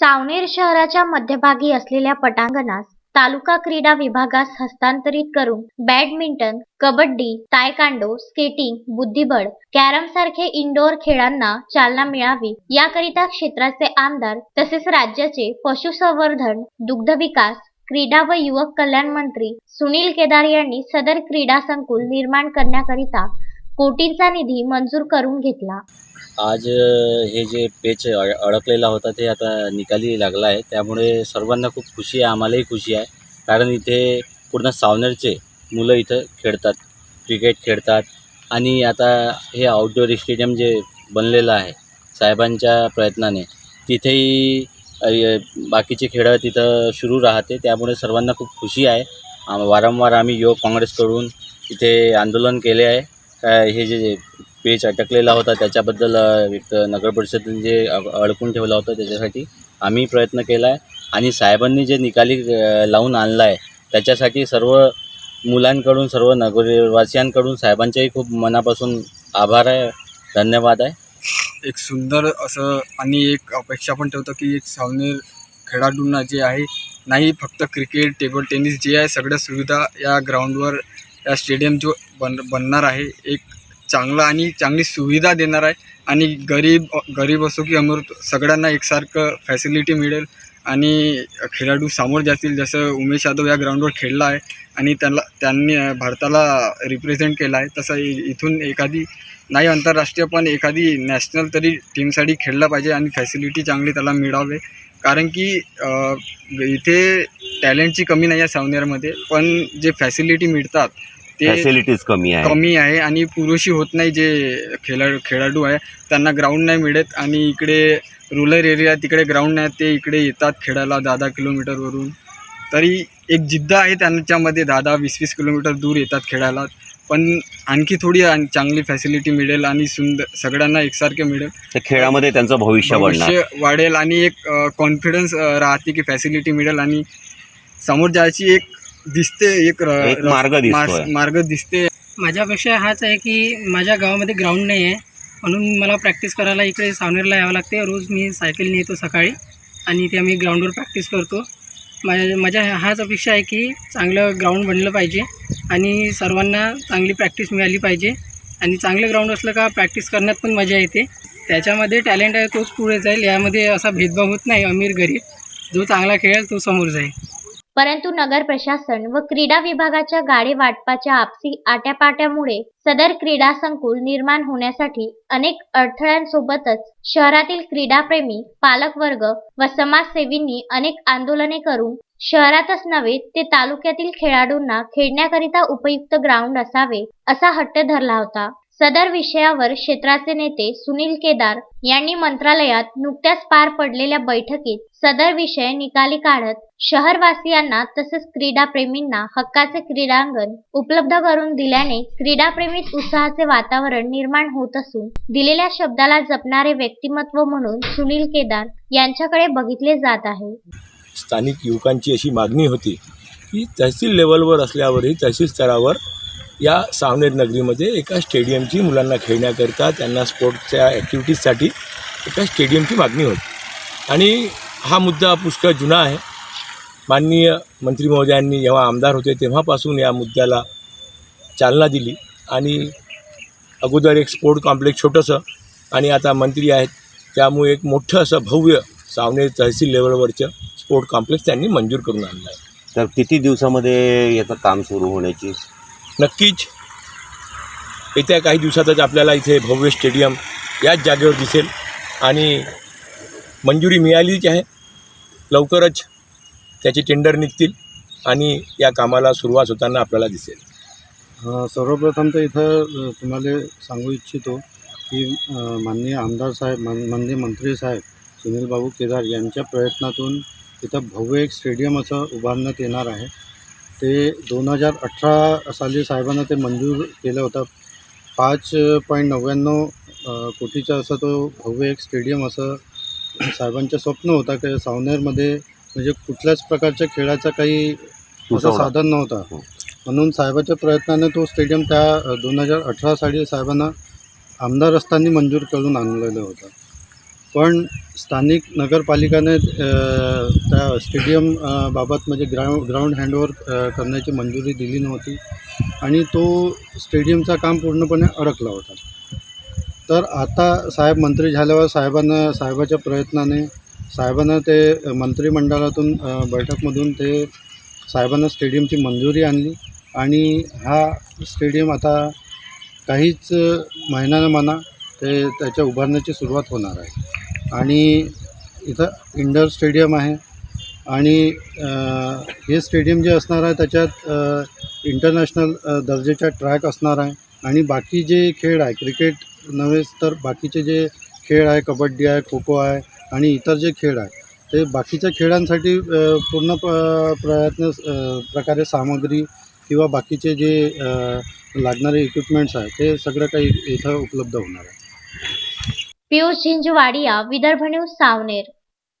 सावनेर शहराच्या मध्यभागी असलेल्या पटांगणास तालुका क्रीडा विभागास हस्तांतरित करून बॅडमिंटन कबड्डी तायकांडो स्केटिंग बुद्धिबळ कॅरम सारखे इंडोर खेळांना चालना मिळावी. याकरिता क्षेत्राचे आमदार तसेच राज्याचे पशुसंवर्धन दुग्धविकास क्रीडा व युवक कल्याण मंत्री सुनील केदार यांनी सदर क्रीडा संकुल निर्माण करण्याकरिता कोटींचा निधी मंजूर करून घेतला. आज हे जे पेच अड अडकलेला होता ते आता निकाली लागला आहे. त्यामुळे सर्वांना खूप खुशी आहे आम्हालाही खुशी आहे. कारण इथे पूर्ण सावनेरचे मुलं इथं खेळतात क्रिकेट खेळतात. आणि आता हे आउटडोअर स्टेडियम जे बनलेलं आहे साहेबांच्या प्रयत्नाने तिथेही बाकीचे खेळ तिथं सुरू राहते. त्यामुळे सर्वांना खूप खुशी आहे. वारंवार आम्ही युवक काँग्रेसकडून इथे आंदोलन केले आहे. हे जे पेच अटकलेला होता. त्याच्याबद्दल एक नगर परिषदेने जे अडकून ठेवला होता त्याच्यासाठी आम्ही प्रयत्न केला आहे आणि साहेबांनी जे निकाली लावून आणला आहे त्याच्यासाठी सर्व मुलांकडून सर्व नगरवासियांकडून साहेबांचेही खूप मनापासून आभार आहे धन्यवाद आहे. एक सुंदर असं आणि एक अपेक्षा पण ठेवतो की एक सावनेर खेळाडूंना जे आहे नाही फक्त क्रिकेट टेबल टेनिस जे आहे सगळ्या सुविधा या ग्राउंडवर या स्टेडियम जो बन बनणार आहे. एक चांगलं आणि चांगली सुविधा देणार आहे. आणि गरीब गरीब असो की अमर सगळ्यांना एकसारखं फॅसिलिटी मिळेल. आणि खेळाडू सामोर जातील. जसं उमेश यादव या ग्राउंडवर खेळला आहे आणि त्यांना त्यांनी भारताला रिप्रेझेंट केला आहे. तसं इथून एखादी नाही आंतरराष्ट्रीय पण एखादी नॅशनल तरी टीमसाठी खेळला पाहिजे आणि फॅसिलिटी चांगली त्याला मिळावे. कारण की इथे टॅलेंटची कमी नाही आहे सावनेरमध्ये. पण जे फॅसिलिटी मिळतात ते फॅसिलिटीज कमी आहे कमी आहे आणि पुरेशी होत नाही जे खेळा खेळाडू आहे त्यांना ग्राउंड नाही मिळत आणि इकडे रुरल एरिया तिकडे ग्राउंड नाही ते इकडे येतात खेळायला दहा दहा किलोमीटरवरून तरी एक जिद्द आहे त्यांच्यामध्ये दहा दहा वीस वीस किलोमीटर दूर येतात खेळायला. पण आणखी थोडी आण- चांगली फॅसिलिटी मिळेल आणि सुंदर सगळ्यांना एकसारखे मिळेल. तर खेळामध्ये त्यांचं भविष्य वाढणार. भविष्य वाढेल आणि एक कॉन्फिडन्स राहते की फॅसिलिटी मिळेल आणि समोर जायची एक दिसते एक र- एक मार्ग दिसतोय. मार्ग- मार्ग दिसते. माझ्या अपेक्षा हाच आहे की माझ्या गावामध्ये ग्राउंड नाही आहे म्हणून मला प्रॅक्टिस करायला इकडे सावनेरला यावं लागते. रोज मी सायकलने येतो सकाळी आणि इथे आम्ही ग्राउंडवर प्रॅक्टिस करतो. माझ्या माझ्या हाच अपेक्षा आहे की चांगलं ग्राउंड बनलं पाहिजे आणि सर्वांना चांगली प्रॅक्टिस मिळाली पाहिजे. आणि चांगलं ग्राउंड असलं का प्रॅक्टिस करण्यात पण मजा येते. त्याच्यामध्ये टॅलेंट आहे तोच पुढे जाईल. यामध्ये असा भेदभाव होत नाही. अमीर गरीब जो चांगला खेळेल तो समोर जाईल. परंतु नगर प्रशासन व क्रीडा विभागाच्या गाडे वाटपाच्या आपसी आट्यापाट्यामुळे सदर क्रीडा संकुल निर्माण होण्यासाठी अनेक अडथळ्यांसोबतच शहरातील क्रीडाप्रेमी पालकवर्ग व समाजसेवींनी अनेक आंदोलने करून शहरातच नव्हे ते तालुक्यातील खेळाडूंना खेळण्याकरिता उपयुक्त ग्राउंड असावे असा हट्ट धरला होता. सदर विषयावर क्षेत्राचे नेते सुनील केदार यांनी मंत्रालयात नुकत्याच पार पडलेल्या बैठकीत सदर विषय निकाली काढत शहरवासियांना तसेच क्रीडाप्रेमींना हक्काचे क्रीडांगण उपलब्ध करून दिल्याने क्रीडाप्रेमीत उत्साहाचे वातावरण निर्माण होत असून दिलेल्या शब्दाला जपणारे व्यक्तिमत्व म्हणून सुनील केदार यांच्याकडे बघितले जात आहे. स्थानिक युवकांची अशी मागणी होती की तहसील लेवलवर असल्यावरही तहसील स्तरावर या सावनेर नगरीमध्ये एका स्टेडियमची मुलांना खेळण्याकरता त्यांना स्पोर्ट्सच्या ॲक्टिव्हिटीजसाठी एका स्टेडियमची मागणी होती. आणि हा मुद्दा पुष्कळ जुना आहे. माननीय मंत्री महोदयांनी जेव्हा आमदार होते तेव्हापासून या मुद्द्याला चालना दिली आणि अगोदर एक स्पोर्ट कॉम्प्लेक्स छोटंसं आणि आता मंत्री आहेत. त्यामुळे एक मोठं असं भव्य सावनेर तहसील लेवलवरचं स्पोर्ट कॉम्प्लेक्स त्यांनी मंजूर करून आणलं आहे. तर किती दिवसामध्ये याचं काम सुरू होण्याची? नक्कीच. येत्या काही दिवसातच आपल्याला इथे भव्य स्टेडियम याच जागेवर दिसेल. आणि मंजुरी मिळालीच आहे. लवकरच त्याचे टेंडर निघतील आणि या कामाला सुरुवात होताना आपल्याला दिसेल. सर्वप्रथम तर इथं तुम्हाला सांगू इच्छितो की माननीय आमदार साहेब मान माननीय मंत्री साहेब सुनीलबाबू केदार यांच्या प्रयत्नातून इथं भव्य एक स्टेडियम असं उभारण्यात येणार आहे. ते दोन हजार अठरा साली साहेबांना ते मंजूर केलं होतं पाच पॉईंट नव्याण्णव कोटीचं असं तो भव्य एक स्टेडियम असं साहेबांचं स्वप्न होतं की सावनेरमध्ये म्हणजे कुठल्याच प्रकारच्या खेळाचं काही असं. साधन नव्हतं हो. म्हणून साहेबाच्या प्रयत्नाने तो स्टेडियम त्या दोन हजार अठरा साली साहेबांना आमदार असताना मंजूर करून आणलेलं होतं पण स्थानिक नगरपालिकाने त्या स्टेडियम बाबत म्हणजे ग्राउंड ग्राउंड हँडओवर करण्याची मंजुरी दिली नव्हती आणि तो स्टेडियमचा काम पूर्णपणे अडकला होता. तर आता साहेब मंत्री झाल्यावर साहेबांना साहेबाच्या प्रयत्नाने साहेबांना ते मंत्रिमंडळातून बैठकमधून ते साहेबांना स्टेडियमची मंजुरी आणली आणि हा स्टेडियम आता काहीच महिन्यानं म्हणा ते त्याच्या उभारण्याची सुरुवात होणार आहे. आणि इथं इंडोर स्टेडियम आहे. आणि हे स्टेडियम जे असणार आहे त्याच्यात इंटरनॅशनल अ, दर्जाचा ट्रॅक असणार आहे. आणि बाकी जे खेळ आहे क्रिकेट नव्हेच तर बाकीचे जे खेळ आहे कबड्डी आहे खो खो आहे आणि इतर जे खेळ आहे ते बाकीच्या खेळांसाठी पूर्ण प प्रयत्न प्रकारे सामग्री किंवा बाकीचे जे लागणारे इक्विपमेंट्स आहे ते सगळं काही इथं उपलब्ध होणार आहे. પિયુષ ઝીંઝવાડિયા વિદર્ભ ન્યૂઝ સાવનેર.